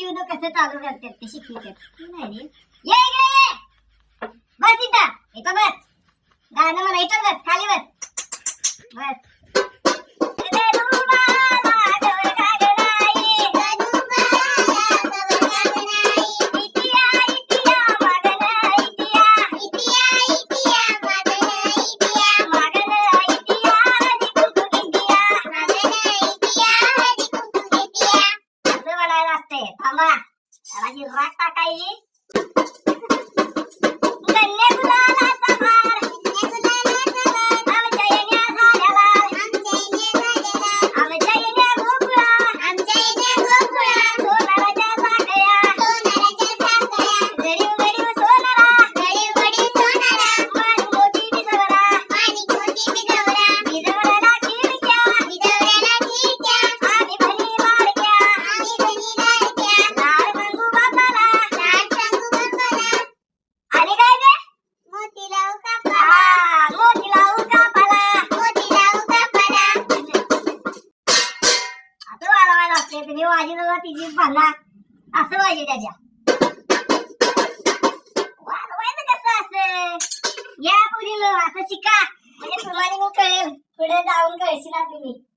शिकवू कसं चालू करतात ते शिकवतात. नाही रे ये इकडे ये! बस इथं. इथं बस. गाणं म्हणायचं बस. खाली बस. बस. थांबा त्याला ही राग टाकायची वाजवायला वाजी जवळ तिची भांडा असं पाहिजे त्याच्या. वाजवायचं कसं असं? या पुढील असं शिका. म्हणजे तुम्हाला मग कळेल. पुढे जाऊन कळशील तुम्ही.